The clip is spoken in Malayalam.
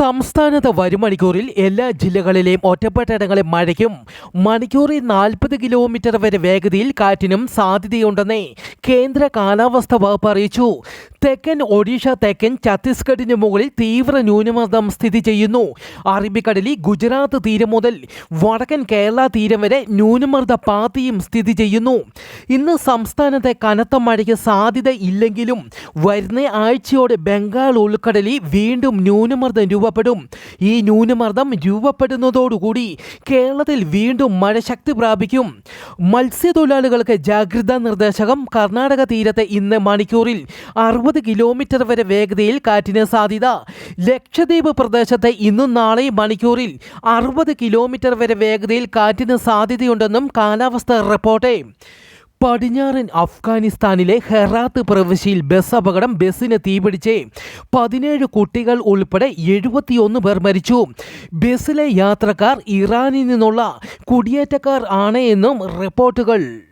സംസ്ഥാനത്ത് വരും മണിക്കൂറിൽ എല്ലാ ജില്ലകളിലെയും ഒറ്റപ്പെട്ടയിടങ്ങളിൽ മഴയ്ക്കും മണിക്കൂറിൽ നാൽപ്പത് കിലോമീറ്റർ വരെ വേഗതയിൽ കാറ്റിനും സാധ്യതയുണ്ടെന്ന് കേന്ദ്ര കാലാവസ്ഥ വകുപ്പ് അറിയിച്ചു. തെക്കൻ ഒഡീഷ തെക്കൻ ഛത്തീസ്ഗഡിന് മുകളിൽ തീവ്ര ന്യൂനമർദ്ദം സ്ഥിതി ചെയ്യുന്നു. അറബിക്കടലിൽ ഗുജറാത്ത് തീരം മുതൽ വടക്കൻ കേരള തീരം വരെ ന്യൂനമർദ്ദ പാത്തിയും സ്ഥിതി ചെയ്യുന്നു. ഇന്ന് സംസ്ഥാനത്തെ കനത്ത മഴയ്ക്ക് സാധ്യത ഇല്ലെങ്കിലും വരുന്ന ആഴ്ചയോടെ ബംഗാൾ ഉൾക്കടലിൽ വീണ്ടും ന്യൂനമർദ്ദം രൂപപ്പെടും. ഈ ന്യൂനമർദ്ദം രൂപപ്പെടുന്നതോടുകൂടി കേരളത്തിൽ വീണ്ടും മഴ ശക്തി പ്രാപിക്കും. മത്സ്യത്തൊഴിലാളികൾക്ക് ജാഗ്രതാ നിർദ്ദേശകം കർണാടക തീരത്തെ ഇന്ന് മണിക്കൂറിൽ അറുപത് കിലോമീറ്റർ വരെ വേഗതയിൽ കാറ്റിന് സാധ്യത. ലക്ഷദ്വീപ് പ്രദേശത്ത് ഇന്നും നാളെയും മണിക്കൂറിൽ അറുപത് കിലോമീറ്റർ വരെ വേഗതയിൽ കാറ്റിന് സാധ്യതയുണ്ടെന്നും കാലാവസ്ഥ റിപ്പോർട്ട്. പടിഞ്ഞാറൻ അഫ്ഗാനിസ്ഥാനിലെ ഹെറാത്ത് പ്രവിശ്യയിൽ ബസ് അപകടം ബസ്സിന് തീപിടിച്ച് പതിനേഴ് കുട്ടികൾ ഉൾപ്പെടെ എഴുപത്തിയൊന്ന് പേർ മരിച്ചു. ബസ്സിലെ യാത്രക്കാർ ഇറാനിൽ നിന്നുള്ള കുടിയേറ്റക്കാർ ആണ് എന്നും റിപ്പോർട്ടുകൾ.